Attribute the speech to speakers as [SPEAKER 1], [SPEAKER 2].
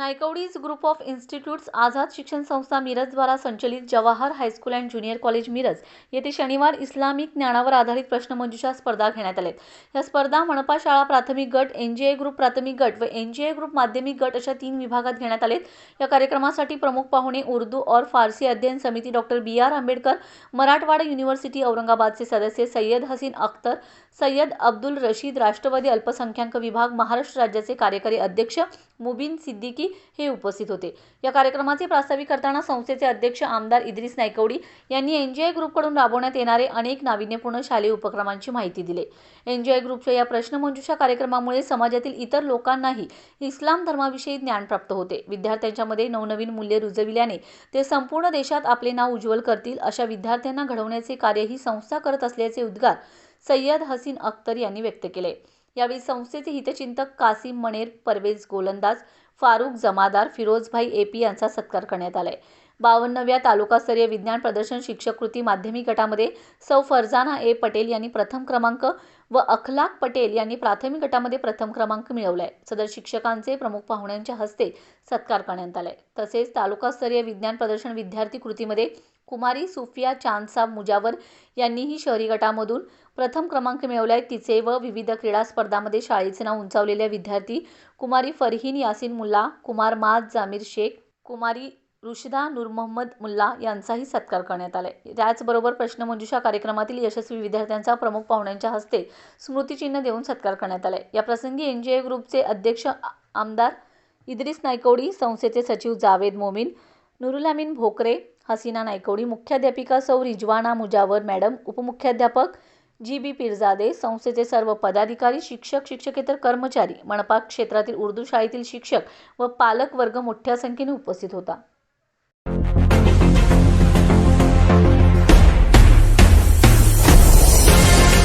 [SPEAKER 1] नायकवडीज group of institutes Azad शिक्षण संस्था मिरजद्वारा संचलित Jawahar high school and junior college Miraj येथे शनिवार इस्लामिक ज्ञानावर आधारित प्रश्नमंजुषा स्पर्धा घेण्यात आल्या या स्पर्धा मनपा शाळा प्राथमिक गट एन जी ए ग्रुप प्राथमिक गट व एन जी ए ग्रुप माध्यमिक गट अशा तीन विभागात घेण्यात आलेत. या कार्यक्रमासाठी प्रमुख पाहुणे उर्दू और फारसी अध्ययन समिती doctor B R Ambedkar Marathwada university औरंगाबादचे सदस्य सय्यद हसीन अख्तर सय्यद अब्दुल रशीद राष्ट्रवादी अल्पसंख्याक विभाग महाराष्ट्र राज्याचे कार्यकारी अध्यक्ष मुबीन सिद्दीकी हे उपस्थित होते. या कार्यक्रमाचे प्रास्ताविक करताना संस्थेचे अध्यक्ष आमदार इद्रिस नायकवडी यांनी एनजीआय आय ग्रुपकडून राबवण्यात येणारे अनेक नाविन्यपूर्ण शालेय उपक्रमांची माहिती दिली. एनजीआय आय ग्रुपच्या या प्रश्नमंजुषा कार्यक्रमामुळे समाजातील इतर लोकांनाही इस्लाम धर्माविषयी ज्ञान प्राप्त होते. विद्यार्थ्यांच्यामध्ये नवनवीन मूल्य रुजविल्याने ते संपूर्ण देशात आपले नाव उज्ज्वल करतील अशा विद्यार्थ्यांना घडवण्याचे कार्य ही संस्था करत असल्याचे उद्गार सय्यद हसीन अख्तर यांनी व्यक्त केले. यावेळी संस्थेचे हितचिंतक कासिम मणेर परवेज गोलंदाज फारुख जमादार फिरोजभाई एपी यांचा सत्कार करण्यात आलाय. बावन्नव्या तालुकास्तरीय विज्ञान प्रदर्शन शिक्षक कृती माध्यमिक गटामध्ये सौ फरजाना ए पटेल यांनी प्रथम क्रमांक व अखलाक पटेल यांनी प्राथमिक गटामध्ये प्रथम क्रमांक मिळवलाय. सदर शिक्षकांचे प्रमुख पाहुण्यांच्या हस्ते सत्कार करण्यात आलाय. तसेच तालुकास्तरीय विज्ञान प्रदर्शन विद्यार्थी कृतीमध्ये कुमारी सुफिया चांदसाब मुजावर यांनीही शहरी गटामधून प्रथम क्रमांक मिळवलाय. तिचे व विविध क्रीडा स्पर्धामध्ये शाळेचे नाव उंचावलेल्या विद्यार्थी कुमारी फरहीन यासिन मुल्ला कुमार माज जामीर शेख कुमारी रुशिदा नूर मोहम्मद मुल्ला यांचाही सत्कार करण्यात आलाय. त्याचबरोबर प्रश्नमंजुषा कार्यक्रमातील यशस्वी विद्यार्थ्यांचा प्रमुख पाहुण्यांच्या हस्ते स्मृतिचिन्ह देऊन सत्कार करण्यात आला या प्रसंगी एन जी ए ग्रुपचे अध्यक्ष आमदार इद्रिस नायकवडी संस्थेचे सचिव जावेद मोमीन नुरुलामीन भोकरे हसीना नायकवडी मुख्याध्यापिका सौ रिजवाना मुजावर मॅडम उपमुख्याध्यापक जी बी पिरजादे संस्थेचे सर्व पदाधिकारी शिक्षक शिक्षकेतर कर्मचारी मनपा क्षेत्रातील उर्दू शाळेतील शिक्षक व पालक वर्ग मोठ्या संख्येने उपस्थित होता.